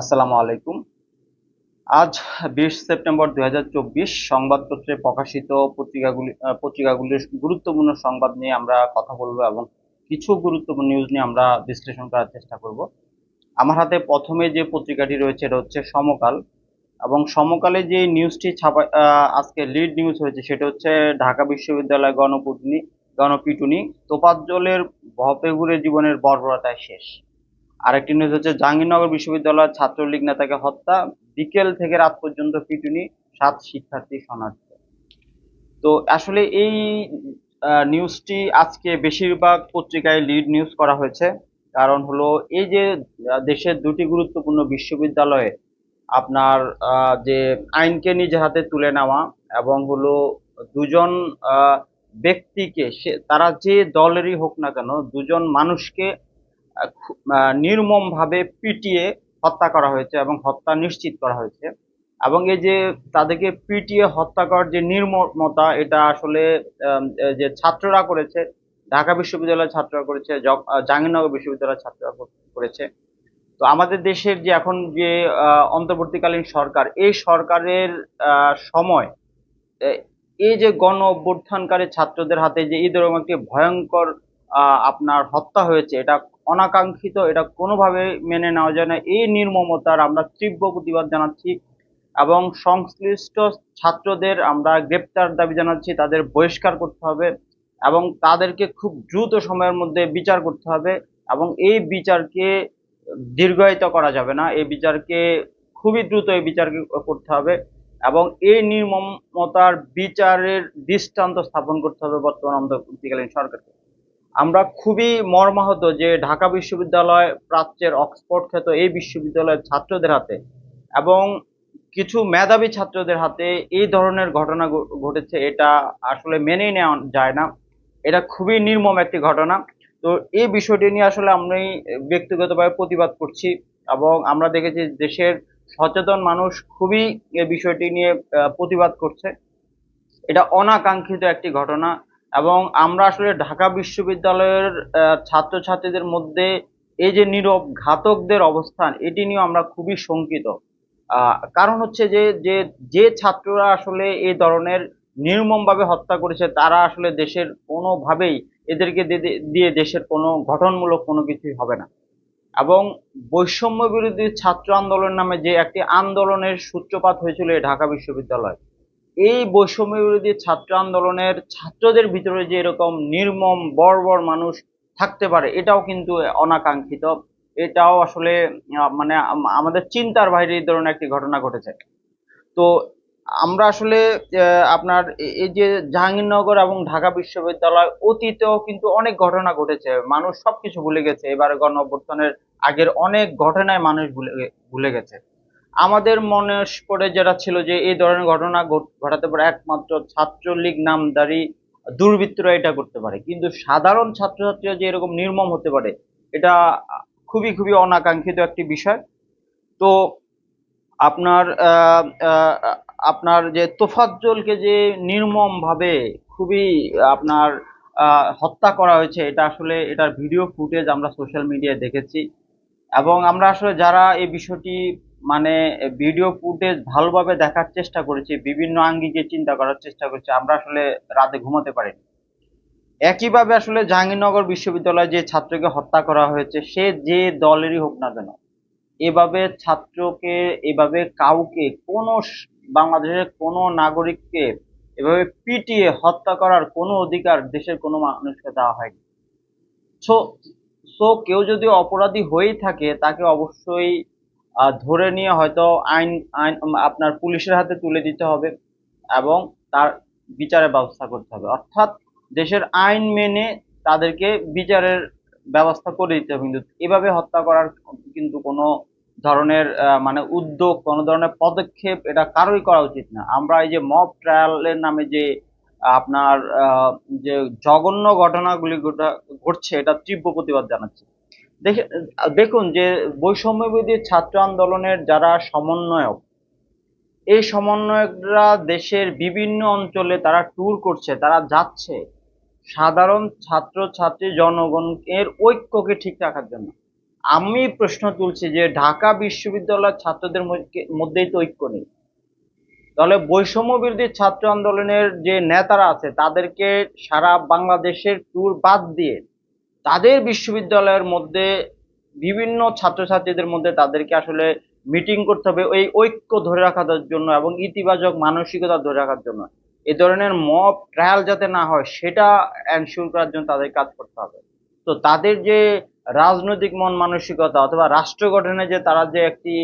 আসসালামু আলাইকুম। আজ বিশ সেপ্টেম্বর দুই হাজার চব্বিশ সংবাদপত্রে প্রকাশিত পত্রিকাগুলি পত্রিকাগুলির গুরুত্বপূর্ণ সংবাদ নিয়ে আমরা কথা বলব এবং কিছু গুরুত্বপূর্ণ নিউজ নিয়ে আমরা বিশ্লেষণ করার চেষ্টা করব। আমার হাতে প্রথমে যে পত্রিকাটি রয়েছে, এটা হচ্ছে সমকাল এবং সমকালে যে নিউজটি ছাপা আজকে লিড নিউজ হয়েছে, সেটা হচ্ছে ঢাকা বিশ্ববিদ্যালয় গণপিটুনি গণপিটুনি তোপাজ্জলের ভপেগুড়ে জীবনের বর্বরতায় শেষ। আরেকটি নিউজ হচ্ছে, জাহাঙ্গীরনগর বিশ্ববিদ্যালয়ের ছাত্রলীগ নেতাকে হত্যা, বিকেল থেকে রাত পর্যন্ত পিটুনি, সাত শিক্ষার্থী শনাক্ত। তো আসলে এই নিউজটি আজকে বেশিরভাগ পত্রিকায় লিড নিউজ করা হয়েছে। কারণ হলো এই যে দেশের দুটি গুরুত্বপূর্ণ বিশ্ববিদ্যালয়ে আপনার যে আইনকে নিজের হাতে তুলে নেওয়া এবং হলো দুজন ব্যক্তিকে সে, তারা যে দলেরই হোক না কেন, দুজন মানুষকে নির্মম ভাবে পিটিয়ে হত্যা করা হয়েছে এবং হত্যা নিশ্চিত করা হয়েছে। এবং এই যে তাদেরকে পিটিয়ে হত্যা করার যে নির্মমতা, এটা আসলে যে ছাত্ররা করেছে, ঢাকা বিশ্ববিদ্যালয়ের ছাত্ররা করেছে জাহাঙ্গীরনগর বিশ্ববিদ্যালয়ের ছাত্ররা করেছে। তো আমাদের দেশের যে এখন যে অন্তর্বর্তীকালীন সরকার, এই সরকারের সময় এই যে গণ অভ্যুত্থানকারী ছাত্রদের হাতে যে এই ধরনের একটি ভয়ঙ্কর আপনার হত্যা হয়েছে, এটা অনাকাঙ্ক্ষিত, এটা কোনোভাবে মেনে নেওয়া যায় না। এই নির্মমতার আমরা তীব্র প্রতিবাদ জানাচ্ছি এবং সংশ্লিষ্ট ছাত্রদের আমরা গ্রেপ্তার দাবি জানাচ্ছি, তাদের বহিষ্কার করতে হবে এবং তাদেরকে খুব দ্রুত সময়ের মধ্যে বিচার করতে হবে এবং এই বিচারকে দীর্ঘায়িত করা যাবে না। এই বিচারকে খুবই দ্রুত এই বিচারকে করতে হবে এবং এই নির্মমতার বিচারের দৃষ্টান্ত স্থাপন করতে হবে বর্তমান অন্তর্বর্তীকালীন সরকারকে। আমরা খুবই মর্মাহত যে ঢাকা বিশ্ববিদ্যালয় প্রাচ্যের অক্সফোর্ড খ্যাত এই বিশ্ববিদ্যালয়ের ছাত্রদের হাতে এবং কিছু মেধাবী ছাত্রদের হাতে এই ধরনের ঘটনা ঘটেছে, এটা আসলে মেনেই নেওয়া যায় না। এটা খুবই নির্মম একটি ঘটনা। তো এই বিষয়টি নিয়ে আসলে আমি ব্যক্তিগতভাবে প্রতিবাদ করছি এবং আমরা দেখেছি দেশের সচেতন মানুষ খুবই এই বিষয়টি নিয়ে প্রতিবাদ করছে। এটা অনাকাঙ্ক্ষিত একটি ঘটনা। এবং আমরা আসলে ঢাকা বিশ্ববিদ্যালয়ের ছাত্রছাত্রীদের মধ্যে এই যে নীরব ঘাতকদের অবস্থান, এটি নিয়ে আমরা খুবই শঙ্কিত। কারণ হচ্ছে যে যে যে ছাত্ররা আসলে এই ধরনের নির্মমভাবে হত্যা করেছে, তারা আসলে দেশের কোনোভাবেই এদেরকে দিয়ে দেশের কোনো গঠনমূলক কোনো কিছুই হবে না। এবং বৈষম্য বিরোধী ছাত্র আন্দোলন নামে যে একটি আন্দোলনের সূত্রপাত হয়েছিল ঢাকা বিশ্ববিদ্যালয় এই বৈষম্য বিরোধী ছাত্র আন্দোলনের ছাত্রদের ভিতরে যে এরকম নির্মম, বর্বর মানুষ থাকতে পারে, এটাও কিন্তু অনাকাঙ্ক্ষিত। এটাও আসলে মানে আমাদের চিন্তার বাইরে এই ধরনের একটি ঘটনা ঘটেছে। তো আমরা আসলে আপনার এই যে জাহাঙ্গীরনগর এবং ঢাকা বিশ্ববিদ্যালয় অতীতেও কিন্তু অনেক ঘটনা ঘটেছে। মানুষ সবকিছু ভুলে গেছে। এবারে গণ আগের অনেক ঘটনায় মানুষ ভুলে ভুলে গেছে। আমাদের মনে পড়ে যেটা ছিল যে এই ধরনের ঘটনা ঘট- ঘটাতে পারে একমাত্র ছাত্রলীগ নামধারী দুর্বৃত্তরা এটা করতে পারে। কিন্তু সাধারণ ছাত্রছাত্রীরা যে এরকম নির্মম হতে পারে, এটা খুবই খুবই অনাকাঙ্ক্ষিত একটি বিষয়। তো আপনার আপনার যে তোফাজ্জলকে যে নির্মমভাবে খুবই আপনার হত্যা করা হয়েছে, এটা আসলে এটার ভিডিও ফুটেজ আমরা সোশ্যাল মিডিয়ায় দেখেছি। এবং আমরা আসলে যারা এই বিষয়টি মানে ভিডিও ফুটেজ ভালোভাবে দেখার চেষ্টা করেছি, বিভিন্ন আঙ্গিকে চিন্তা করার চেষ্টা করেছি, আমরা আসলে রাতে ঘুমাতে পারিনি। একইভাবে আসলে জাহাঙ্গীরনগর বিশ্ববিদ্যালয়ে যে ছাত্রকে হত্যা করা হয়েছে, সে যে দলেরই হোক না কেন, এভাবে ছাত্রকে, এভাবে কাউকে, কোনো বাংলাদেশের কোনো নাগরিককে এভাবে পিটিয়ে হত্যা করার কোনো অধিকার দেশের কোনো মানুষকে দেওয়া হয়নি। সো সো কেউ যদি অপরাধী হয়েই থাকে, তাকে অবশ্যই ধরে নিয়ে হয়তো আইন আইন আপনার পুলিশের হাতে তুলে দিতে হবে এবং তার বিচারের ব্যবস্থা করতে হবে। অর্থাৎ দেশের আইন মেনে তাদেরকে বিচারের ব্যবস্থা করে দিতে হবে। কিন্তু এভাবে হত্যা করার কিন্তু কোনো ধরনের মানে উদ্যোগ, কোনো ধরনের পদক্ষেপ এটা কারোই করা উচিত না। আমরা এই যে মব ট্রায়ালের নামে যে, আপনার যে জঘন্য ঘটনাগুলি ঘটা- ঘটছে, এটা তীব্র প্রতিবাদ জানাচ্ছি। দেখুন যে বৈষম্য বিরোধী ছাত্র আন্দোলনের যারা সমন্বয়ক, এই সমন্বয়করা দেশের বিভিন্ন অঞ্চলে তারা ট্যুর করছে, তারা যাচ্ছে। সাধারণ ছাত্র, ছাত্রী, জনগণের ঐক্যকে ঠিক রাখার জন্য। আমি প্রশ্ন তুলছি যে ঢাকা বিশ্ববিদ্যালয়ের ছাত্রদের মধ্যে- মধ্যেই তো ঐক্য নেই। তাহলে বৈষম্য বিরোধী ছাত্র আন্দোলনের যে নেতারা আছে, তাদেরকে সারা বাংলাদেশের ট্যুর বাদ দিয়ে তাদের বিশ্ববিদ্যালয়ের মধ্যে বিভিন্ন ছাত্রছাত্রীদের মধ্যে তাদেরকে আসলে মিটিং করতে হবে ওই ঐক্য ধরে রাখার জন্য এবং ইতিবাচক মানসিকতা ধরে রাখার জন্য। এ ধরনের মব ট্রায়াল যাতে না হয়, সেটা এনশিওর করার জন্য তাদের কাজ করতে হবে। তো তাদের যে রাজনৈতিক মন মানসিকতা অথবা রাষ্ট্র গঠনে যে তারা যে একটি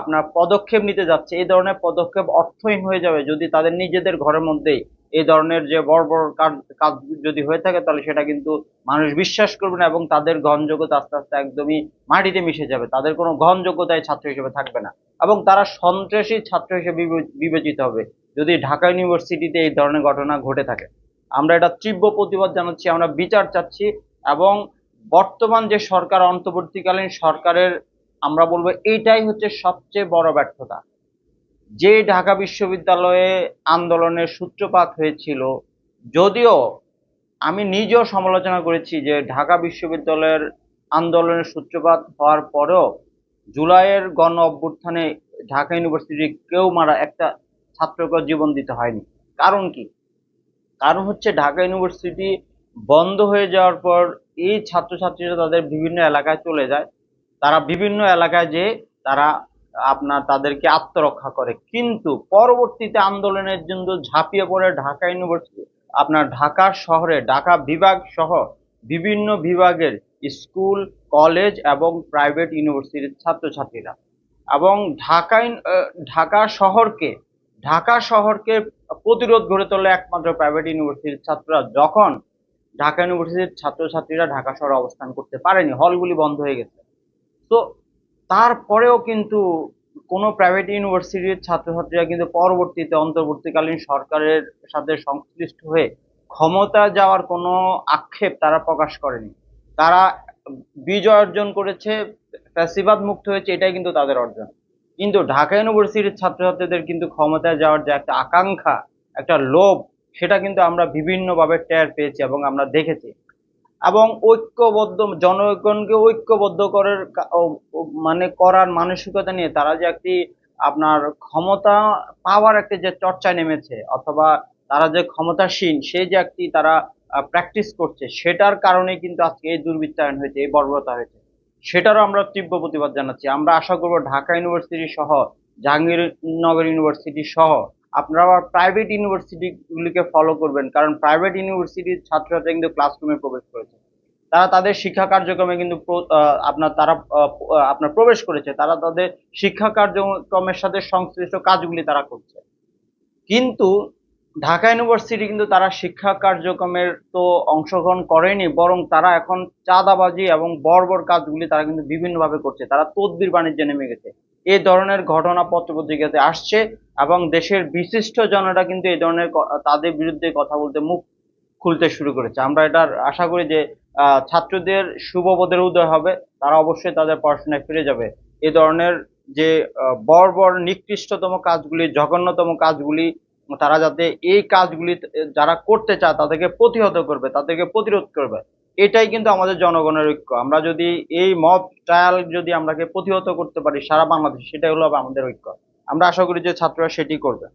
আপনার পদক্ষেপ নিতে যাচ্ছে এই ধরনের পদক্ষেপ অর্থহীন হয়ে যাবে যদি তাদের নিজেদের ঘরের মধ্যেই এই ধরনের যে বড় বড় কাজ যদি হয়ে থাকে, তাহলে সেটা কিন্তু মানুষ বিশ্বাস করবে না এবং তাদের গ্রহণযোগ্যতা আস্তে আস্তে একদমই মাটিতে মিশে যাবে। তাদের কোনো গ্রহণযোগ্যতায় ছাত্র হিসেবে থাকবে না। এবং তারা সন্ত্রাসী ছাত্র হিসেবে বিবে- বিবেচিত হবে যদি ঢাকা ইউনিভার্সিটিতে এই ধরনের ঘটনা ঘটে থাকে। আমরা এটা তীব্র প্রতিবাদ জানাচ্ছি, আমরা বিচার চাচ্ছি এবং বর্তমান যে সরকার, অন্তর্বর্তীকালীন সরকারের, আমরা বলব এইটাই হচ্ছে সবচেয়ে বড় ব্যর্থতা। যে ঢাকা বিশ্ববিদ্যালয়ে আন্দোলনের সূত্রপাত হয়েছিল, যদিও আমি নিজেও সমালোচনা করেছি যে ঢাকা বিশ্ববিদ্যালয়ের আন্দোলনের সূত্রপাত হওয়ার পরেও জুলাইয়ের গণ অভ্যুত্থানে ঢাকা ইউনিভার্সিটি কেউ মারা একটা ছাত্রকে জীবন দিতে হয়নি। কারণ কি? কারণ হচ্ছে ঢাকা ইউনিভার্সিটি বন্ধ হয়ে যাওয়ার পর এই ছাত্রছাত্রীরা তাদের বিভিন্ন এলাকায় চলে যায়। তারা বিভিন্ন এলাকায় যে তারা আপনার তাদেরকে আত্মরক্ষা করে। কিন্তু পরবর্তীতে আন্দোলনের জন্য ঝাঁপিয়ে পড়ে ঢাকা ইউনিভার্সিটি। আপনার ঢাকা শহরে, ঢাকা বিভাগ সহ বিভিন্ন বিভাগের স্কুল, কলেজ এবং প্রাইভেট ইউনিভার্সিটির ছাত্রছাত্রীরা। এবং ঢাকা ঢাকা শহরকে ঢাকা শহরকে প্রতিরোধ গড়ে তোলে একমাত্র প্রাইভেট ইউনিভার্সিটির ছাত্ররা। যখন ঢাকা ইউনিভার্সিটির ছাত্রছাত্রীরা ঢাকা শহরে অবস্থান করতে পারেনি, হলগুলি বন্ধ হয়ে গেছে। তো তারপরেও কিন্তু কোনো প্রাইভেট ইউনিভার্সিটির ছাত্রছাত্রীরা কিন্তু পরবর্তীতে, অন্তর্বর্তীকালীন সরকারের সাথে সংশ্লিষ্ট হয়ে ক্ষমতা যাওয়ার কোনো আক্ষেপ তারা প্রকাশ করেনি। তারা বিজয় অর্জন করেছে, ফ্যাসিবাদ মুক্ত হয়েছে, এটাই কিন্তু তাদের অর্জন। কিন্তু ঢাকা ইউনিভার্সিটির ছাত্রছাত্রীদের কিন্তু ক্ষমতায় যাওয়ার যে একটা আকাঙ্ক্ষা, একটা লোভ, সেটা কিন্তু আমরা বিভিন্নভাবে টের পেয়েছি এবং আমরা দেখেছি। এবং ঐক্যবদ্ধ, জনগণকে ঐক্যবদ্ধ করার মানে করার মানসিকতা নিয়ে তারা যে একটি আপনার ক্ষমতা পাওয়ার একটা যে চর্চায় নেমেছে অথবা তারা যে ক্ষমতাসীন সেই যে একটি তারা প্র্যাকটিস করছে, সেটার কারণে কিন্তু আজকে এই দুর্বৃত্তায়ন হয়েছে, এই বর্বরতা হয়েছে। সেটারও আমরা তীব্র প্রতিবাদ জানাচ্ছি। আমরা আশা করব ঢাকা ইউনিভার্সিটি সহ, জাহাঙ্গীরনগর ইউনিভার্সিটি সহ আপনারা আবার প্রাইভেট ইউনিভার্সিটিগুলিকে ফলো করবেন, কারণ প্রাইভেট ইউনিভার্সিটির ছাত্রছাত্রীরা কিন্তু ক্লাসরুমে প্রবেশ করেছে। তারা তাদের শিক্ষা কার্যক্রমে কিন্তু আপনার তারা আপনার প্রবেশ করেছে। তারা তাদের শিক্ষা কার্যক্রমের সাথে সংশ্লিষ্ট কাজগুলি তারা করছে। কিন্তু ঢাকা ইউনিভার্সিটি কিন্তু তারা শিক্ষা কার্যক্রমের তো অংশগ্রহণ করেনি, বরং তারা এখন চাঁদাবাজি এবং বর্বর কাজগুলি তারা কিন্তু বিভিন্নভাবে করছে। তারা তদবির বাণিজ্যে নেমে গেছে। এই ধরনের ঘটনা পত্রপত্রিকাতে আসছে এবং দেশের বিশিষ্ট জনরা কিন্তু এই ধরনের তাদের বিরুদ্ধে কথা বলতে মুখ খুলতে শুরু করেছে। আমরা এটার আশা করি যে ছাত্রদের শুভবোধের উদয় হবে। তারা অবশ্যই তাদের পড়াশোনায় ফিরে যাবে। এই ধরনের যে বর্বর নিকৃষ্টতম কাজগুলি, জঘন্যতম কাজগুলি, তারা যাতে এই কাজগুলি যারা করতে চায়, তাদেরকে প্রতিহত করবে, তাদেরকে প্রতিরোধ করবে। এটাই কিন্তু আমাদের জনগণের ঐক্য। আমরা যদি এই মব ট্রায়াল যদি আমরাকে প্রতিহত করতে পারি সারা বাংলাদেশ, সেটাই হলো আমাদের ঐক্য। আমরা আশা করি যে ছাত্ররা সেটি করবে।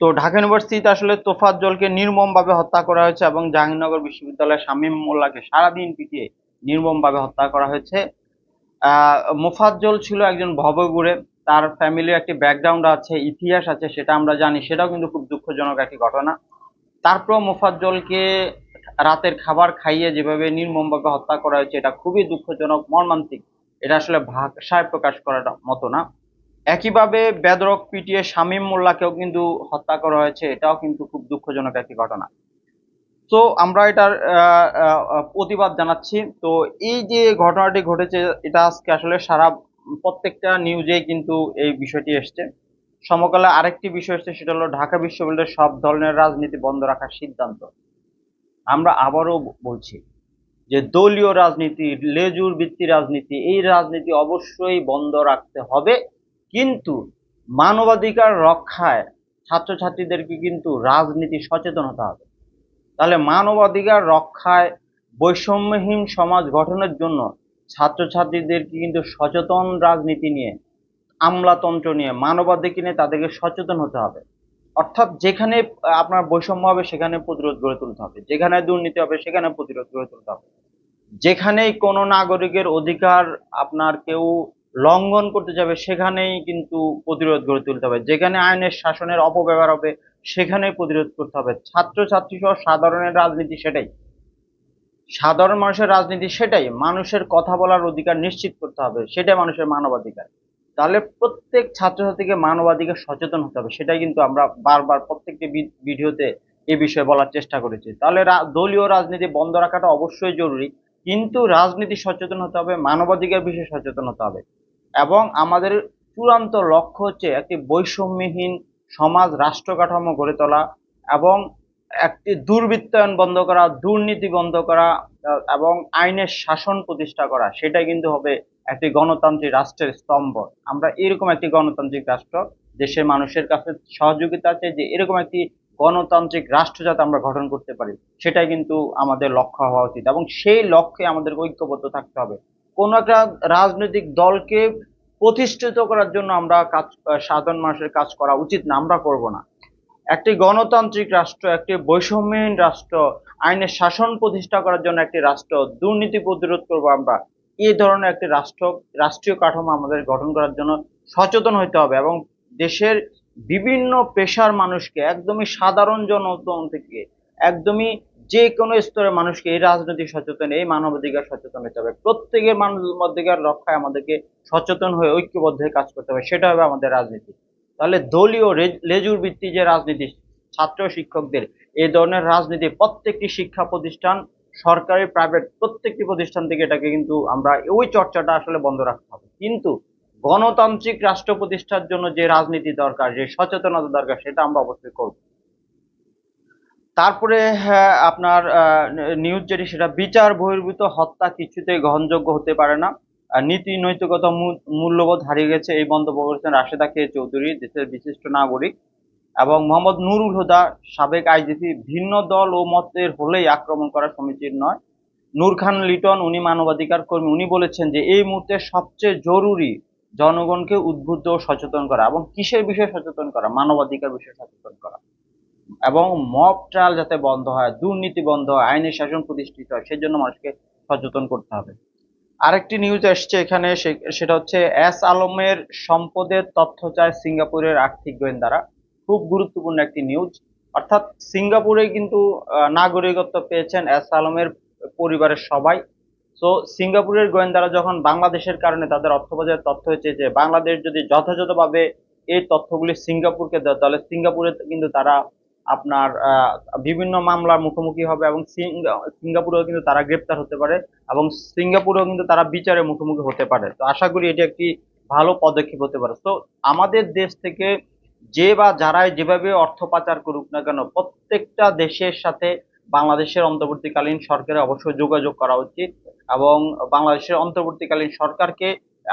তো ঢাকা ইউনিভার্সিটিতে আসলে তোফাজ্জলকে নির্মমভাবে হত্যা করা হয়েছে এবং জাহাঙ্গীরনগর বিশ্ববিদ্যালয়ের শামীম মোল্লাকে সারাদিন পিটিয়ে নির্মমভাবে হত্যা করা হয়েছে। মোফাজ্জল ছিল একজন ভবঘুরে। তার ফ্যামিলির একটি ব্যাকগ্রাউন্ড আছে, ইতিহাস আছে, সেটা আমরা জানি। সেটাও কিন্তু খুব দুঃখজনক একটি ঘটনা। তারপর মোফাজ্জলকে রাতের খাবার খাইয়ে যেভাবে নির্মমভাবে হত্যা করা হয়েছে, এটা খুবই দুঃখজনক, মর্মান্তিক। এটা আসলে ভাষায় প্রকাশ করার মতো না। একইভাবে বেদরক পিটিয়ে শামীম মোল্লাকেও কিন্তু হত্যা করা হয়েছে, এটাও কিন্তু খুব দুঃখজনক একটি ঘটনা। তো আমরা এটার প্রতিবাদ জানাচ্ছি। তো এই যে ঘটনাটি ঘটেছে, এটা আজকে আসলে সারা প্রত্যেকটা নিউজে কিন্তু এই বিষয়টি এসছে। সমকালে আরেকটি বিষয় এসছে, সেটা হলো ঢাকা বিশ্ববিদ্যালয়ের সব ধরনের রাজনীতি বন্ধ রাখার সিদ্ধান্ত। আমরা আবারও বলছি যে দলীয় রাজনীতি, লেজুর ভিত্তি রাজনীতি, এই রাজনীতি অবশ্যই বন্ধ রাখতে হবে। কিন্তু মানবাধিকার রক্ষায় ছাত্রছাত্রীদেরকে কিন্তু রাজনীতি সচেতন হতে হবে। তাহলে মানবাধিকার রক্ষায় বৈষম্যহীন সমাজ গঠনের জন্য ছাত্রছাত্রীদেরকে কিন্তু সচেতন রাজনীতি নিয়ে, আমলাতন্ত্র নিয়ে, মানবাধিকার নিয়ে তাদেরকে সচেতন হতে হবে। অর্থাৎ যেখানে আপনার বৈষম্য হবে সেখানে প্রতিরোধ গড়ে তুলতে হবে। যেখানে দুর্নীতি হবে সেখানে প্রতিরোধ গড়ে তুলতে হবে। যেখানেই কোনো নাগরিকের অধিকার আপনার কেউ লঙ্ঘন করতে যাবে, সেখানেই কিন্তু প্রতিরোধ গড়ে তুলতে হবে। যেখানে আইনের শাসনের অপব্যবহার হবে, সেখানেই প্রতিরোধ করতে হবে। ছাত্রছাত্রী সহ সাধারণের রাজনীতি সেটাই। সাধারণ মানুষের রাজনীতি সেটাই। মানুষের কথা বলার অধিকার নিশ্চিত করতে হবে। সেটাই মানুষের মানবাধিকার। তাহলে প্রত্যেক ছাত্রছাত্রীকে মানবাধিকার সচেতন হতে হবে। সেটাই কিন্তু আমরা বারবার প্রত্যেকটি ভিডিওতে এ বিষয়ে বলার চেষ্টা করেছি। তাহলে দলীয় রাজনীতি বন্ধ রাখাটা অবশ্যই জরুরি। কিন্তু রাজনীতি সচেতন হতে হবে, মানবাধিকার বিষয়ে সচেতন হতে হবে। এবং আমাদের চূড়ান্ত লক্ষ্য হচ্ছে একটি বৈষম্যহীন সমাজ রাষ্ট্র কাঠামো গড়ে তোলা এবং একটি দুর্বৃত্তায়ন বন্ধ করা, দুর্নীতি বন্ধ করা, এবং আইনের শাসন প্রতিষ্ঠা করা, সেটাই কিন্তু হবে একটি গণতান্ত্রিক রাষ্ট্রের স্তম্ভ। আমরা এরকম একটি গণতান্ত্রিক রাষ্ট্র, দেশের মানুষের কাছে সহযোগিতা আছে যে এরকম একটি গণতান্ত্রিক রাষ্ট্র যাতে আমরা গঠন করতে পারি, সেটাই কিন্তু আমাদের লক্ষ্য হওয়া উচিত। এবং সেই লক্ষ্যে আমাদের ঐক্যবদ্ধ থাকতে হবে। কোনো একটা রাজনৈতিক দলকে প্রতিষ্ঠিত করার জন্য আমরা কাজ, সাধারণ মানুষের কাজ করা উচিত না, আমরা করব না। একটি গণতান্ত্রিক রাষ্ট্র, একটি বৈষম্যহীন রাষ্ট্র, আইনের শাসন প্রতিষ্ঠা করার জন্য একটি রাষ্ট্র, দুর্নীতি প্রতিরোধ করব আমরা। এই ধরনের একটি রাষ্ট্র, রাষ্ট্রীয় কাঠামো আমাদের গঠন করার জন্য সচেতন হতে হবে এবং দেশের বিভিন্ন পেশার মানুষকে, একদমই সাধারণ জনগণ থেকে, একদমই যে কোনো স্তরের মানুষকে এই রাজনৈতিক সচেতন, এই মানবাধিকার সচেতন হতে হবে। প্রত্যেকের মানবাধিকার রক্ষায় আমাদেরকে সচেতন হয়ে ঐক্যবদ্ধ হয়ে কাজ করতে হবে। সেটা হবে আমাদের রাজনীতি। তাহলে দলীয় লেজুর ভিত্তি যে রাজনীতি ছাত্র শিক্ষকদের এই ধরনের রাজনীতি প্রত্যেকটি শিক্ষা প্রতিষ্ঠান সরকারি প্রাইভেট প্রত্যেকটি প্রতিষ্ঠান থেকে এটাকে কিন্তু আমরা ওই চর্চাটা আসলে বন্ধ রাখতে হবে। কিন্তু গণতান্ত্রিক রাষ্ট্র প্রতিষ্ঠার জন্য যে রাজনীতি দরকার যে সচেতনতা দরকার সেটা আমরা অবশ্যই করব। তারপরে হ্যাঁ, আপনার নিউজ যেটি সেটা বিচার বহির্ভূত হত্যা কিছুতেই গ্রহণযোগ্য হতে পারে না। নীতি নৈতিকতা মূল্যবোধ হারিয়ে গেছে এই মন্তব্য করেছেন রাশেদা কে চৌধুরী, দেশের বিশিষ্ট নাগরিক এবং মোহাম্মদ নুরুল হুদা, সাবেক আইজিপি, ভিন্ন দল ও মতের হলেই আক্রমণ করা সমীচীন নয়। নূর খান লিটন, উনি মানবাধিকার কর্মী, উনি বলেছেন যে এই মুহূর্তে সবচেয়ে জরুরি জনগণকে উদ্বুদ্ধ ও সচেতন করা এবং কিসের বিষয়ে সচেতন করা? মানবাধিকার বিষয়ে সচেতন করা। এবং মব ট্রায়াল যাতে বন্ধ হয়, দুর্নীতি বন্ধ হয়, আইনের শাসন প্রতিষ্ঠিত হয়, সেজন্য মানুষকে সচেতন করতে হবে। আরেকটি নিউজ আসছে এখানে, সে- সেটা হচ্ছে এস আলমের সম্পদের তথ্য চায় সিঙ্গাপুরের আর্থিক গোয়েন্দারা। খুব গুরুত্বপূর্ণ একটি নিউজ অর্থাৎ সিঙ্গাপুরে কিন্তু নাগরিকত্ব পেয়েছেন এস আলমের পরিবারের সবাই। তো সিঙ্গাপুরের গোয়েন্দারা যখন বাংলাদেশের কারণে তাদের অর্থবাজারের তথ্য হয়েছে যে, বাংলাদেশ যদি যথাযথভাবে এই তথ্যগুলি সিঙ্গাপুরকে দেয়, তাহলে সিঙ্গাপুরে কিন্তু তারা আপনার বিভিন্ন মামলার মুখোমুখি হবে এবং সিঙ্গা- সিঙ্গাপুরেও কিন্তু তারা গ্রেপ্তার হতে পারে এবং সিঙ্গাপুরেও কিন্তু তারা বিচারের মুখোমুখি হতে পারে। তো আশা করি এটি একটি ভালো পদক্ষেপ হতে পারে। তো আমাদের দেশ থেকে যে বা যারাই যেভাবে অর্থ পাচার করুক না কেন, প্রত্যেকটা দেশের সাথে বাংলাদেশের অন্তর্বর্তীকালীন সরকারের অবশ্যই যোগাযোগ করা উচিত এবং বাংলাদেশের অন্তর্বর্তীকালীন সরকারকে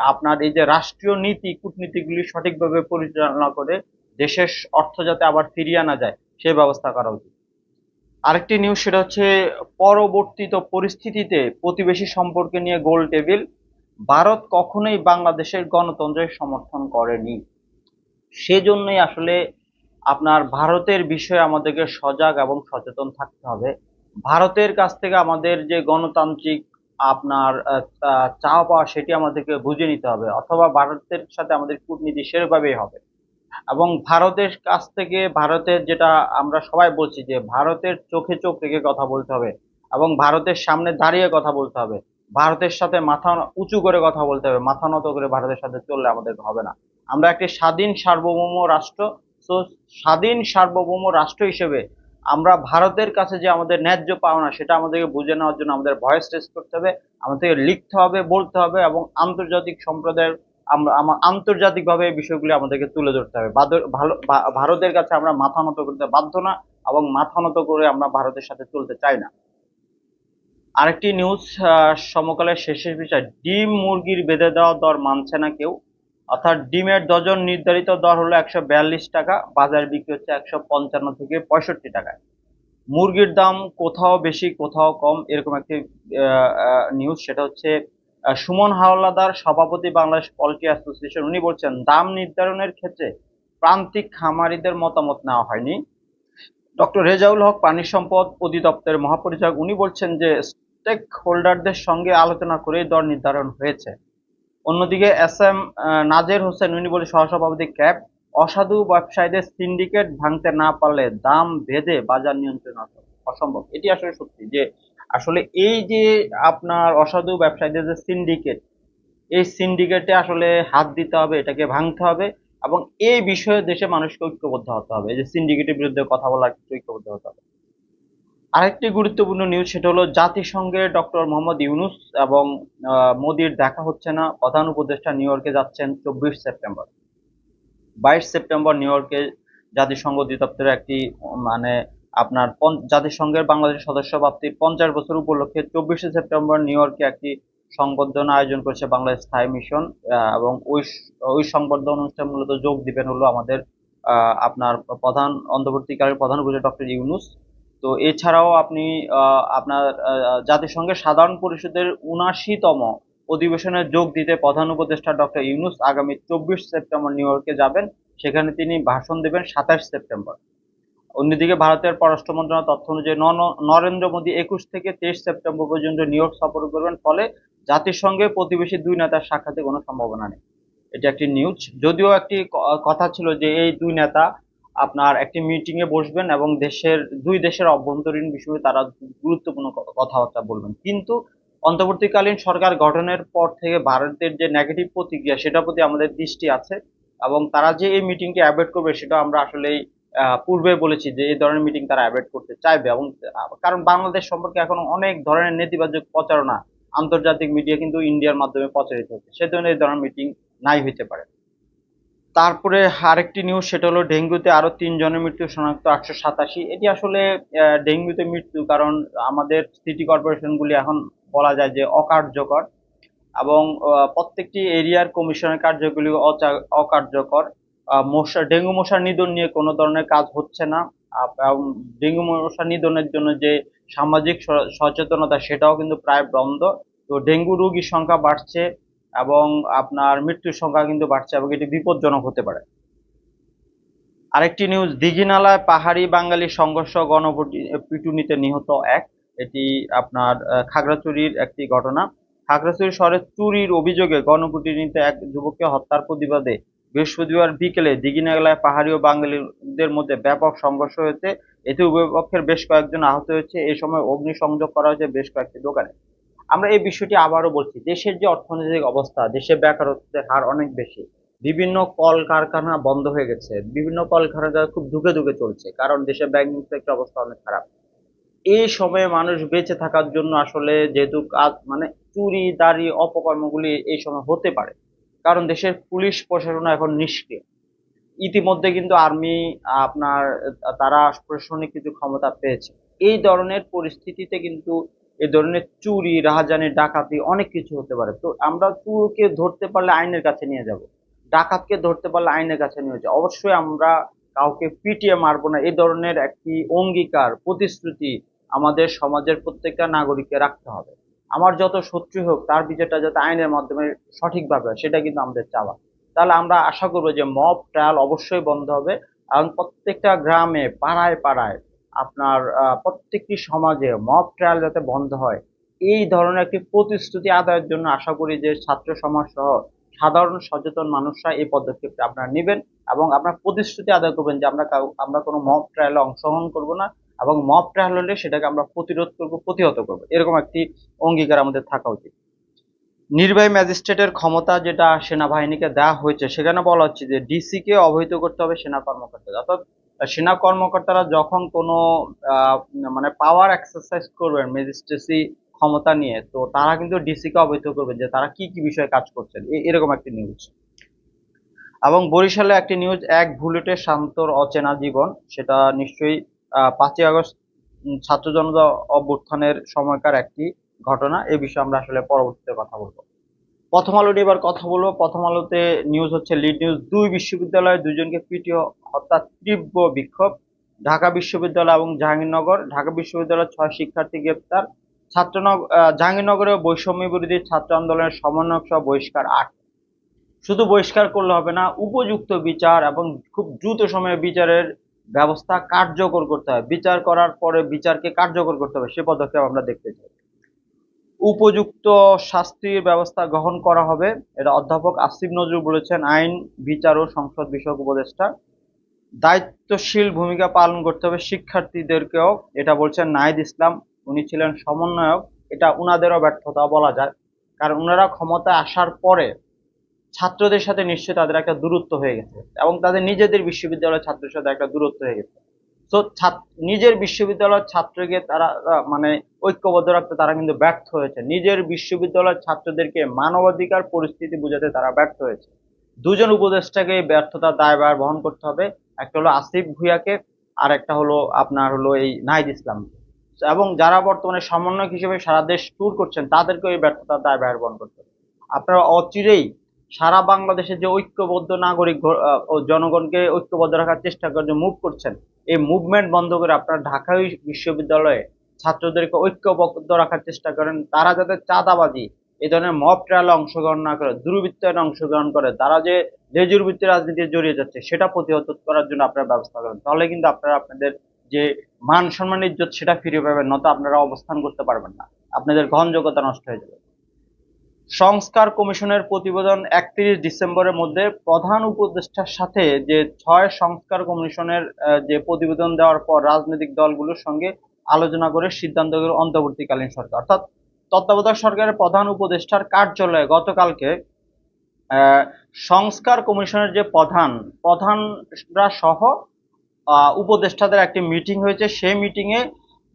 আপনার এই যে রাষ্ট্রীয় নীতি, কূটনীতিগুলি সঠিকভাবে পরিচালনা করে দেশের অর্থ যাতে আবার ফিরিয়ে আনা যায় সেই ব্যবস্থা করা উচিত। আরেকটি নিউজ সেটা হচ্ছে পরবর্তীত পরিস্থিতিতে প্রতিবেশী সম্পর্কে নিয়ে গোল টেবিল, ভারত কখনোই বাংলাদেশের গণতন্ত্রের সমর্থন করেনি। সেজন্যই আসলে আপনার ভারতের বিষয়ে আমাদেরকে সজাগ এবং সচেতন থাকতে হবে। ভারতের কাছ থেকে আমাদের যে গণতান্ত্রিক আপনার চাওয়া পাওয়া সেটি আমাদেরকে বুঝে নিতে হবে, অথবা ভারতের সাথে আমাদের কূটনীতি সেভাবেই হবে। এবং ভারতের কাছ থেকে ভারতের যেটা আমরা সবাই বলছি যে ভারতের চোখে চোখ রেখে কথা বলতে হবে এবং ভারতের সামনে দাঁড়িয়ে কথা বলতে হবে। ভারতের সাথে মাথা উঁচু করে কথা বলতে হবে, মাথা নত করে ভারতের সাথে চললে আমাদের হবে না। আমরা একটি স্বাধীন সার্বভৌম রাষ্ট্র তো স্বাধীন সার্বভৌম রাষ্ট্র হিসেবে আমরা ভারতের কাছে যে আমাদের ন্যায্য পাওনা, সেটা আমাদেরকে বুঝে নেওয়ার জন্য আমাদের ভয়েস রেস করতে হবে, আমাদেরকে লিখতে হবে, বলতে হবে এবং আন্তর্জাতিক সম্প্রদায়ের আমরা, আমা- আন্তর্জাতিকভাবে এই বিষয়গুলি আমাদেরকে তুলে ধরতে হবে। ভালো ভারতের কাছে আমরা মাথা নত করতে বাধ্য না এবং মাথা নত করে আমরা ভারতের সাথে চলতে চাই না। আরেকটি নিউজ সমকালের শেষের বিষয়, ডিম মুরগির বেঁধে দেওয়া দর মানছে না কেউ। অর্থাৎ ডিমের ডজন নির্ধারিত দর হলো একশো বিয়াল্লিশ টাকা, বাজার বিক্রি হচ্ছে একশো পঞ্চান্ন থেকে পঁয়ষট্টি টাকায়। মুরগির দাম কোথাও বেশি, কোথাও কম, এরকম একটি নিউজ সেটা হচ্ছে সুমন হাওলাদার সভাপতি বাংলাদেশ পোল্ট্রি অ্যাসোসিয়েশন, উনি বলছেন, দাম নির্ধারণের ক্ষেত্রে প্রান্তিক খামারিদের মতামত নেওয়া হয়নি। ডক্টর রেজাউল হক, পানি সম্পদ অধিদপ্তরের মহাপরিচালক, উনি বলছেন যে স্টেক হোল্ডারদের সঙ্গে আলোচনা করে দর নির্ধারণ হয়েছে। অন্যদিকে এস এম নাজের হোসেন, উনি বলে সহসভাপতি ক্যাব, অসাধু ব্যবসায়ীদের সিন্ডিকেট ভাঙতে না পারলে দাম ভেদে বাজার নিয়ন্ত্রণ অসম্ভব। এটি আসলে সত্যি যে আসলে এই যে আপনার অসাধু ব্যবসায়ীদের যে সিন্ডিকেট এই সিন্ডিকেটে আসলে হাত দিতে হবে, এটাকে ভাঙতে হবে এবং এই বিষয়ে দেশে মানুষকে ঐক্যবদ্ধ হতে হবে। যে সিন্ডিকেটের বিরুদ্ধে কথা বলার ঐক্যবদ্ধ হতে হবে। আরেকটি গুরুত্বপূর্ণ নিউজ সেটা হলো জাতিসংঘে ডক্টর মোহাম্মদ ইউনুস এবং মোদির দেখা হচ্ছে না। প্রধান উপদেষ্টা নিউ ইয়র্কে যাচ্ছেন চব্বিশ সেপ্টেম্বর। বাইশ সেপ্টেম্বর নিউ ইয়র্কে জাতিসংঘ অধিদপ্তরে একটি মানে আপনার জাতিসংঘের বাংলাদেশ সদস্য প্রাপ্তির পঞ্চাশ বছর উপলক্ষে চব্বিশে সেপ্টেম্বর নিউ ইয়র্কে একটি সংবর্ধনা আয়োজন করেছে বাংলাদেশ স্থায়ী মিশন এবং ওই ওই সংবর্ধনা অনুষ্ঠান মূলত যোগ দিবেন হলো আমাদের আপনার প্রধান অন্তর্বর্তীকালের প্রধান উপদেষ্টা ডক্টর ইউনুস। তো এছাড়াও আপনি আপনার জাতিসংঘের সাধারণ পরিষদের উনাশিতম অধিবেশনে যোগ দিতে প্রধান উপদেষ্টা ডক্টর ইউনুস আগামী চব্বিশ সেপ্টেম্বর নিউ ইয়র্কে যাবেন। সেখানে তিনি ভাষণ দেবেন সাতাশ সেপ্টেম্বর। অন্যদিকে ভারতের পররাষ্ট্র মন্ত্রণালয় তথ্য অনুযায়ী নরেন্দ্র মোদী একুশ থেকে তেইশ সেপ্টেম্বর পর্যন্ত নিউ ইয়র্ক সফর করবেন, ফলে জাতিসংঘে প্রতিবেশী দুই নেতার সাক্ষাতে কোনো সম্ভাবনা নেই। এটা একটি নিউজ। যদিও একটি কথা ছিল যে এই দুই নেতা আপনার একটি মিটিংয়ে বসবেন এবং দেশের দুই দেশের অভ্যন্তরীণ বিষয়ে তারা গুরুত্বপূর্ণ কথাবার্তা বলবেন। কিন্তু অন্তর্বর্তীকালীন সরকার গঠনের পর থেকে ভারতের যে নেগেটিভ প্রতিক্রিয়া, সেটার প্রতি আমাদের দৃষ্টি আছে এবং তারা যে এই মিটিংটি অ্যাভয়েড করবে, সেটা আমরা আসলেই পূর্বে বলেছি যে, এই ধরনের মিটিং তারা অ্যাভয়েড করতে চাইবে এবং কারণ বাংলাদেশ সম্পর্কে এখন অনেক ধরনের নেতিবাচক প্রচারণা আন্তর্জাতিক মিডিয়া কিন্তু ইন্ডিয়ার মাধ্যমে প্রচারিত হচ্ছে। সেজন্য এই ধরনের মিটিং নাই হইতে পারে। তারপরে আরেকটি নিউজ সেটা হলো ডেঙ্গুতে আরও তিনজনের মৃত্যু, শনাক্ত আটশো সাতাশি। এটি আসলে ডেঙ্গুতে মৃত্যু, কারণ আমাদের সিটি কর্পোরেশনগুলি এখন বলা যায় যে অকার্যকর এবং প্রত্যেকটি এরিয়ার কমিশনের কার্যগুলি অকার্যকর। মশা, ডেঙ্গু মশার নিধন নিয়ে কোনো ধরনের কাজ হচ্ছে না। ডেঙ্গু মশা নিধনের জন্য যে সামাজিক সচেতনতা সেটাও কিন্তু প্রায় বন্ধ। তো ডেঙ্গু রোগীর সংখ্যা বাড়ছে এবং আপনার মৃত্যুর সংখ্যা কিন্তু বাড়ছে এবং এটি বিপজ্জনক হতে পারে। আরেকটি নিউজ, দিঘিনালায় পাহাড়ি বাঙালি সংঘর্ষ গণপিটুনিতে নিহত এক। এটি আপনার খাগড়াছড়ির একটি ঘটনা। খাগড়াছড়ি শহরে চুরির অভিযোগে গণপিটুনিতে এক যুবককে হত্যার প্রতিবাদে বৃহস্পতিবার বিকেলে দিঘিনাগলায় পাহাড়ি ও বাঙালিদের মধ্যে ব্যাপক সংঘর্ষ হয়েছে। এতে উভয় পক্ষের বেশ কয়েকজন আহত হয়েছে। এই সময় অগ্নিসংযোগ করা হয়েছে বেশ কয়েকটি দোকানে। আমরা এই বিষয়টি আবারও বলছি, দেশের যে অর্থনৈতিক অবস্থা, দেশে বেকারত্বের হার অনেক বেশি। বিভিন্ন কল কারখানা বন্ধ হয়ে গেছে। বিভিন্ন কল কারখানা খুব ধুকে ধুকে চলছে, কারণ দেশের ব্যাংকিং সেক্টর অবস্থা অনেক খারাপ। এই সময়ে মানুষ বেঁচে থাকার জন্য আসলে যেহেতু কাজ মানে চুরি, দাড়ি, অপকর্মগুলি এই সময় হতে পারে। কারণ দেশের পুলিশ প্রশাসন এখন নিষ্ক্রিয়। ইতিমধ্যে কিন্তু আর্মি, আপনার, তারা প্রশাসনিক কিছু ক্ষমতা পেয়েছে। এই ধরনের পরিস্থিতিতে কিন্তু এই ধরনের চুরি, রাহাজানি, ডাকাতি অনেক কিছু হতে পারে। তো আমরা চুরকে ধরতে পারলে আইনের কাছে নিয়ে যাব। ডাকাতকে ধরতে পারলে আইনের কাছে নিয়ে যাব। অবশ্যই আমরা কাউকে পিটিয়ে মারবো না। এই ধরনের একটি অঙ্গীকার, প্রতিশ্রুতি আমাদের সমাজের প্রত্যেকটা নাগরিককে রাখতে হবে। আমার যত শত্রু হোক, তার বিচারটা যাতে আইনের মাধ্যমে সঠিকভাবে হয়, সেটা কিন্তু আমাদের চাওয়া। তাহলে আমরা আশা করব যে মব ট্রায়াল অবশ্যই বন্ধ হবে এবং প্রত্যেকটা গ্রামে পাড়ায় পাড়ায় আপনার প্রত্যেকটি সমাজে মব ট্রায়াল যাতে বন্ধ হয়, এই ধরনের একটি প্রতিশ্রুতি আদায়ের জন্য আশা করি যে ছাত্র সমাজ সহ সাধারণ সচেতন মানুষরা এই পদক্ষেপটা আপনারা নেবেন এবং আপনার প্রতিশ্রুতি আদায় করবেন যে আমরা আমরা কোনো মব ট্রায়ালে অংশগ্রহণ করব না। এবং মব ট্রায়াল হলে সেটাকে আমরা প্রতিরোধ করব, প্রতিহত করব। এরকম একটি অঙ্গীকার আমাদের থাকা উচিত। নির্বাহী ম্যাজিস্ট্রেটের ক্ষমতা যেটা সেনাবাহিনীকে দেওয়া হয়েছে, সেখানে বলা হচ্ছে যে ডিসি কে অবহিত করতে হবে সেনা কর্মকর্তা অর্থাৎ সেনা কর্মকর্তারা যখন কোনো মানে পাওয়ার এক্সারসাইজ করবেন ম্যাজিস্ট্রেসি ক্ষমতা নিয়ে, তো তারা কিন্তু ডিসি কে অবহিত করবে যে তারা কি কি বিষয়ে কাজ করছেন। এরকম একটি নিউজ এবং বরিশালে একটি নিউজ এক বুলেটে শান্তর অচেনা জীবন, সেটা নিশ্চয়ই পাঁচই আগস্ট ছাত্র জনতা অভ্যুত্থানের সময়কার একটি ঘটনা। এই বিষয়ে আমরা আসলে পরবর্তীতে কথা বলব। প্রথম আলো নিয়ে এবার কথা বলব। প্রথম আলোতে নিউজ হচ্ছে লিড নিউজ দুই বিশ্ববিদ্যালয়ে দুজনকে পিটিয়ে হত্যা তীব্র বিক্ষোভ। ঢাকা বিশ্ববিদ্যালয় এবং জাহাঙ্গীরনগর। ঢাকা বিশ্ববিদ্যালয়ের ছয় শিক্ষার্থী গ্রেপ্তার। ছাত্রনগর জাহাঙ্গীরনগরে বৈষম্য বিরোধী ছাত্র আন্দোলনের সমন্বয়ক সহ বহিষ্কার আট। শুধু বহিষ্কার করলে হবে না, উপযুক্ত বিচার এবং খুব দ্রুত সময়ে বিচারের ব্যবস্থা কার্যকর করতে হবে। বিচার করার পরে বিচারকে কার্যকর করতে হবে, সে পদক্ষেপ আমরা দেখতে চাই। উপযুক্ত শাস্তির ব্যবস্থা গ্রহণ করা হবে, এটা অধ্যাপক আসিফ নজরুল বলেছেন, আইন, বিচার ও সংসদ বিষয়ক উপদেষ্টা। দায়িত্বশীল ভূমিকা পালন করতে হবে শিক্ষার্থীদেরকেও, এটা বলছেন নাহিদ ইসলাম, উনি ছিলেন সমন্বয়ক, এটা উনাদেরও ব্যর্থতা বলা যায়। কারণ ওনারা ক্ষমতায় আসার পরে ছাত্রদের সাথে নিশ্চয়ই তাদের একটা দূরত্ব হয়ে গেছে এবং তাদের নিজেদের বিশ্ববিদ্যালয়ের ছাত্রের সাথে একটা দূরত্ব হয়ে গেছে। তো নিজের বিশ্ববিদ্যালয়ের ছাত্রকে তারা মানে ঐক্যবদ্ধ রাখতে তারা কিন্তু ব্যর্থ হয়েছে। নিজের বিশ্ববিদ্যালয়ের ছাত্রদেরকে মানবাধিকার পরিস্থিতি বোঝাতে তারা ব্যর্থ হয়েছে। দুজন উপদেষ্টাকে এই ব্যর্থতার দায়ভার বহন করতে হবে। একটা হলো আসিফ ভুইয়াকে, আর একটা হলো আপনার হলো এই নাহিদ ইসলাম। এবং যারা বর্তমানে সমন্বয়ক হিসেবে সারা দেশ ট্যুর করছেন, তাদেরকেও এই ব্যর্থতার দায়ভার বহন করতে হবে। আপনারা অচিরেই সারা বাংলাদেশে যে ঐক্যবদ্ধ নাগরিক জনগণকে ঐক্যবদ্ধ রাখার চেষ্টা করে মুভ করছেন, এই মুভমেন্ট বন্ধ করে আপনারা ঢাকা বিশ্ববিদ্যালয়ে ছাত্রদেরকে ঐক্যবদ্ধ রাখার চেষ্টা করেন। তারা যাতে চাঁদাবাজি, এই ধরনের মব ট্রায়ালে অংশগ্রহণ না করে দুর্বৃত্তায়নে অংশগ্রহণ করে, তারা যে লেজুর বৃত্তি রাজনীতি জড়িয়ে যাচ্ছে, সেটা প্রতিহত করার জন্য আপনারা ব্যবস্থা করেন। তাহলে কিন্তু আপনারা আপনাদের যে মান, সম্মান, ইজ্জত, সেটা ফিরে পাবেন, নয়তো আপনারা অবস্থান করতে পারবেন না। আপনাদের গ্রহণযোগ্যতা নষ্ট হয়ে যাবে। সংস্কার কমিশনের প্রতিবেদন একত্রিশ ডিসেম্বরের মধ্যে প্রধান উপদেষ্টার সাথে যে ছয় সংস্কার কমিশনের যে প্রতিবেদন দেওয়ার পর রাজনৈতিক দলগুলোর সঙ্গে আলোচনা করে সিদ্ধান্ত অন্তর্বর্তীকালীন সরকার। অর্থাৎ তত্ত্বাবধায়ক সরকারের প্রধান উপদেষ্টার কার্যালয়ে গতকালকে সংস্কার কমিশনের যে প্রধান, প্রধানরা সহ উপদেষ্টাদের একটি মিটিং হয়েছে। সেই মিটিং এ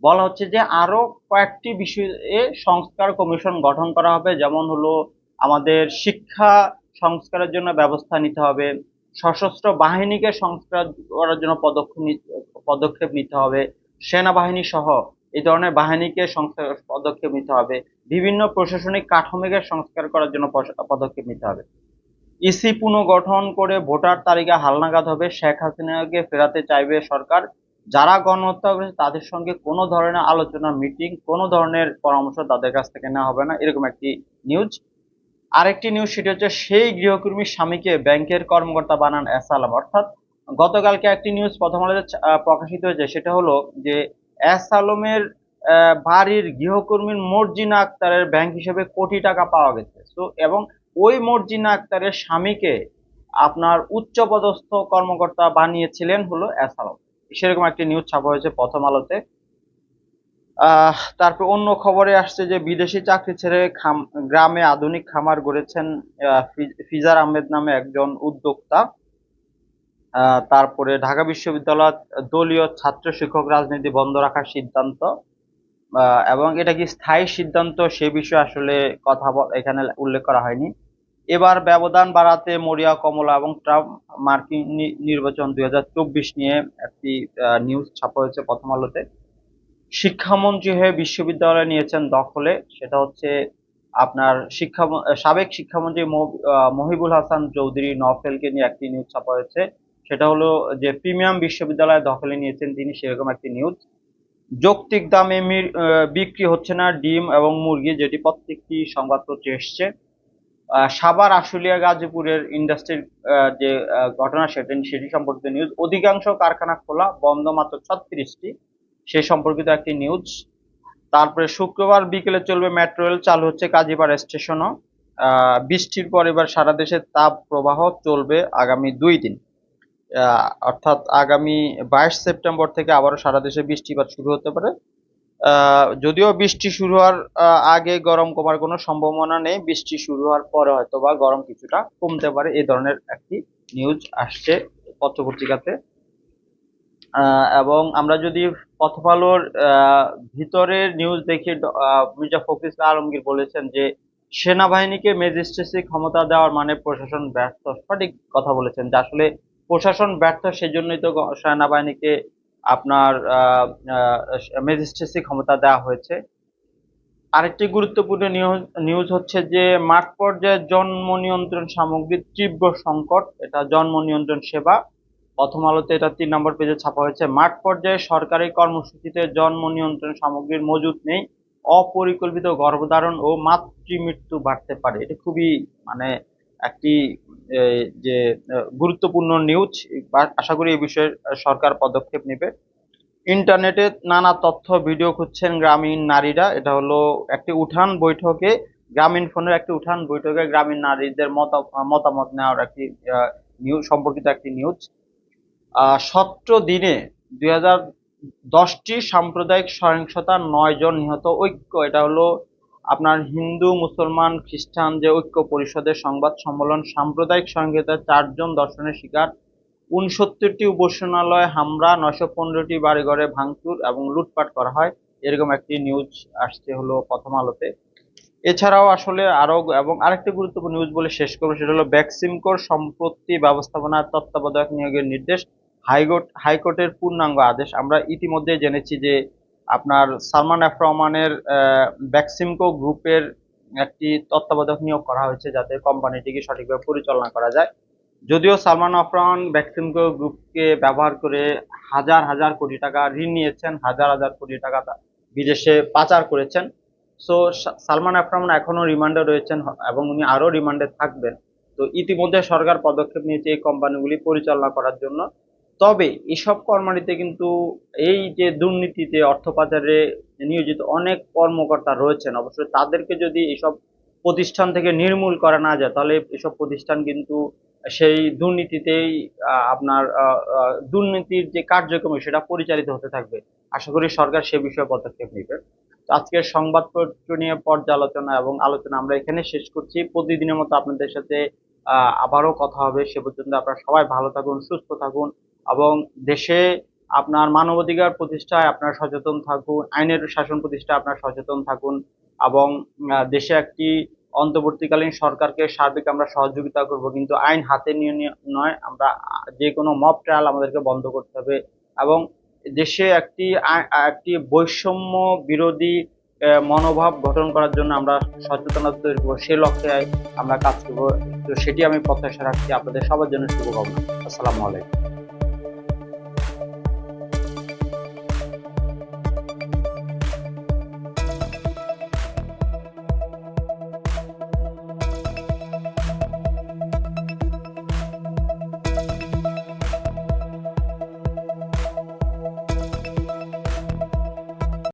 বলা হচ্ছে যে আরও কয়েকটি বিষয়ে সংস্কার কমিশন গঠন করা হবে, যেমন হলো আমাদের শিক্ষা সংস্কারের জন্য ব্যবস্থা নিতে হবে, সশস্ত্র বাহিনীকে সংস্কার করার জন্য পদক্ষেপ পদক্ষেপ নিতে হবে, সেনাবাহিনী সহ এই ধরনের বাহিনীকে সংস্কার, পদক্ষেপ নিতে হবে, বিভিন্ন প্রশাসনিক কাঠামোকে সংস্কার করার জন্য পদক্ষেপ নিতে হবে। ইসি পুনর্গঠন করে ভোটার তালিকা হালনাগাদ হবে, শেখ হাসিনাকে ফেরাতে চাইবে সরকার যারা গণহত্যা করেছে, তাদের সঙ্গে কোনো ধরনের আলোচনা মিটিং কোনো ধরনের পরামর্শ তাদের কাছ থেকে নেওয়া হবে না। এরকম একটি নিউজ আরেকটি নিউজ সেটা হচ্ছে, সেই গৃহকর্মীর স্বামীকে ব্যাংকের কর্মকর্তা বানান এস আলম। অর্থাৎ গতকালকে একটি নিউজ প্রথম আলোতে প্রকাশিত হয়েছে, সেটা হলো যে এস আলমের বাড়ির গৃহকর্মীর মর্জিনা আক্তারের ব্যাংক হিসেবে কোটি টাকা পাওয়া গেছে। তো এবং ওই মর্জিনা আক্তারের স্বামীকে আপনার উচ্চপদস্থ কর্মকর্তা বানিয়েছিলেন হলো এস আলম। সেরকম একটি নিউজ ছাপা হয়েছে প্রথম আলোতে। তারপর অন্য খবরে আসছে যে বিদেশি চাকরি ছেড়ে খাম, গ্রামে আধুনিক খামার গড়েছেন ফিজার আহমেদ নামে একজন উদ্যোক্তা। তারপরে ঢাকা বিশ্ববিদ্যালয় দলীয় ছাত্র শিক্ষক রাজনীতি বন্ধ রাখার সিদ্ধান্ত। এবং এটা কি স্থায়ী সিদ্ধান্ত সে বিষয়ে আসলে কথা এখানে উল্লেখ করা হয়নি। এবার ব্যবধান বাড়াতে মরিয়া, কমলা এবং ট্রাম্প মার্কিন নির্বাচন দুই হাজার চব্বিশ নিয়ে একটি নিউজ ছাপা হয়েছে প্রথম আলোতে। শিক্ষামন্ত্রী হয়ে বিশ্ববিদ্যালয় নিয়েছেন দখলে, সেটা হচ্ছে আপনার শিক্ষা, সাবেক শিক্ষামন্ত্রী মহিবুল হাসান চৌধুরী নফেলকে নিয়ে একটি নিউজ ছাপা হয়েছে। সেটা হলো যে প্রিমিয়াম বিশ্ববিদ্যালয় দখলে নিয়েছেন তিনি, সেরকম একটি নিউজ যৌক্তিক দামে বিক্রি হচ্ছে না, ডিম এবং মুরগি, যেটি প্রত্যেকটি সংবাদপত্রে এসছে। সাভার, আশুলিয়া, গাজীপুরের ইন্ডাস্ট্রির যে ঘটনা সেটি সেটি সম্পর্কিত নিউজ অধিকাংশ কারখানা খোলা, বন্ধ মাত্র ছত্রিশটি। সে সম্পর্কিত একটি নিউজ তারপরে শুক্রবার বিকেলে চলবে মেট্রো রেল চালু হচ্ছে কাজীপাড়া স্টেশনও বৃষ্টির পর এবার সারা দেশে তাপ প্রবাহ চলবে আগামী দুই দিন। অর্থাৎ আগামী বাইশ সেপ্টেম্বর থেকে আবারও সারা দেশে বৃষ্টিপাত শুরু হতে পারে। যদিও বৃষ্টি শুরু হওয়ার আগে গরম কমার কোনো সম্ভাবনা নেই, বৃষ্টি শুরু হওয়ার পরে হয়তো বা গরম কিছুটা কমতে পারে, এই ধরনের একটি নিউজ আসছে পত্রপত্রিকাতে। এবং আমরা যদি পথফালোর ভিতরের নিউজ দেখি মির্জা ফখরুল আলমগীর বলেছেন যে, সেনাবাহিনীকে ম্যাজিস্ট্রেসি ক্ষমতা দেওয়ার মানে প্রশাসন ব্যর্থ, সঠিক কথা বলেছেন। যে আসলে প্রশাসন ব্যর্থ, সেজন্যই তো সেনাবাহিনীকে আপনার ম্যাজিস্ট্রেসি ক্ষমতা দেওয়া হয়েছে। আরেকটি গুরুত্বপূর্ণ নিউজ হচ্ছে যে, মাঠ পর্যায়ে জন্ম নিয়ন্ত্রণ সামগ্রীর তীব্র সংকট, এটা জন্ম নিয়ন্ত্রণ সেবা। প্রথম আলোতে এটা তিন নম্বর পেজে ছাপা হয়েছে। মাঠ পর্যায়ে সরকারি কর্মসূচিতে জন্ম নিয়ন্ত্রণ সামগ্রীর মজুত নেই, অপরিকল্পিত গর্ভধারণ ও মাতৃমৃত্যু বাড়তে পারে। এটা খুবই মানে একটি যে গুরুত্বপূর্ণ নিউজ আশা করি এই বিষয়ে সরকার পদক্ষেপ নেবে। ইন্টারনেটে নানা তথ্য ভিডিও খুঁজছেন গ্রামীণ নারীরা। এটা হলো একটি উঠান বৈঠকে, গ্রামীণ ফোনের একটি উঠান বৈঠকে গ্রামীণ নারীদের মত, মতামত নেওয়ার একটি নিউজ সম্পর্কিত একটি নিউজ সতেরো দিনে দুই হাজার দশটি সাম্প্রদায়িক সহিংসতা নয় জন নিহত ঐক্য। এটা হলো আপনার হিন্দু, মুসলমান, খ্রিস্টান যে ঐক্য পরিষদের সংবাদ সম্মেলন, সাম্প্রদায়িক সহিংসতায় চারজন দর্শনের শিকার, উনসত্তরটি উপাসনালয় হামলা নয়শো পনেরোটি বাড়িঘরে ভাঙচুর এবং লুটপাট করা হয়। এরকম একটি নিউজ আসছে হলো প্রথম আলোতে। এছাড়াও আসলে আরও এবং আরেকটি গুরুত্বপূর্ণ নিউজ বলে শেষ করব, সেটা হলো ভ্যাকসিমকোর সম্পত্তি ব্যবস্থাপনার তত্ত্বাবধায়ক নিয়োগের নির্দেশ, হাইকোর্ট, হাইকোর্টের পূর্ণাঙ্গ আদেশ। আমরা ইতিমধ্যে জেনেছি যে আপনার সালমান এফ রহমানের ভ্যাকসিমকো গ্রুপের একটি তত্ত্বাবধায়ক নিয়োগ করা হয়েছে যাতে কোম্পানিটিকে সঠিকভাবে পরিচালনা করা যায়। যদিও সালমান আফ রহমান ভ্যাকসিমকো গ্রুপকে ব্যবহার করে হাজার হাজার কোটি টাকা ঋণ নিয়েছেন, হাজার হাজার কোটি টাকা বিদেশে পাচার করেছেন। সো, সালমান আফ রহমান এখনও রিমান্ডে রয়েছেন এবং উনি আরও রিমান্ডে থাকবেন। তো ইতিমধ্যে সরকার পদক্ষেপ নিয়েছে এই কোম্পানিগুলি পরিচালনা করার জন্য। তবে এসব কর্মীতে কিন্তু এই যে দুর্নীতিতে অর্থ পাচারে নিয়োজিত অনেক কর্মকর্তা রয়েছেন অবশ্যই তাদেরকে যদি এসব প্রতিষ্ঠান থেকে নির্মূল করা না যায়, তাহলে এসব প্রতিষ্ঠান কিন্তু সেই দুর্নীতিতেই আপনার দুর্নীতির যে কার্যক্রম, সেটা পরিচালিত হতে থাকবে। আশা করি সরকার সে বিষয়ে পদক্ষেপ নেবে। আজকের সংবাদপত্র নিয়ে পর্যালোচনা এবং আলোচনা আমরা এখানে শেষ করছি। প্রতিদিনের মতো আপনাদের সাথে আবারও কথা হবে। সে পর্যন্ত আপনারা সবাই ভালো থাকুন, সুস্থ থাকুন। এবং দেশে আপনার মানবাধিকার প্রতিষ্ঠায় আপনারা সচেতন থাকুন, আইনের শাসন প্রতিষ্ঠায় আপনার সচেতন থাকুন এবং দেশে একটি অন্তর্বর্তীকালীন সরকারকে সার্বিক আমরা সহযোগিতা করব, কিন্তু আইন হাতে নিয়ে নিয়ে আমরা যে কোনো মব ট্রায়াল আমাদেরকে বন্ধ করতে হবে এবং দেশে একটি একটি বৈষম্য বিরোধী মনোভাব গঠন করার জন্য আমরা সচেতনতা তৈরি করব, সে লক্ষ্যে আমরা কাজ করব। তো সেটি আমি প্রত্যাশা রাখছি। আপনাদের সবার জন্য শুভকামনা। আসসালামু আলাইকুম।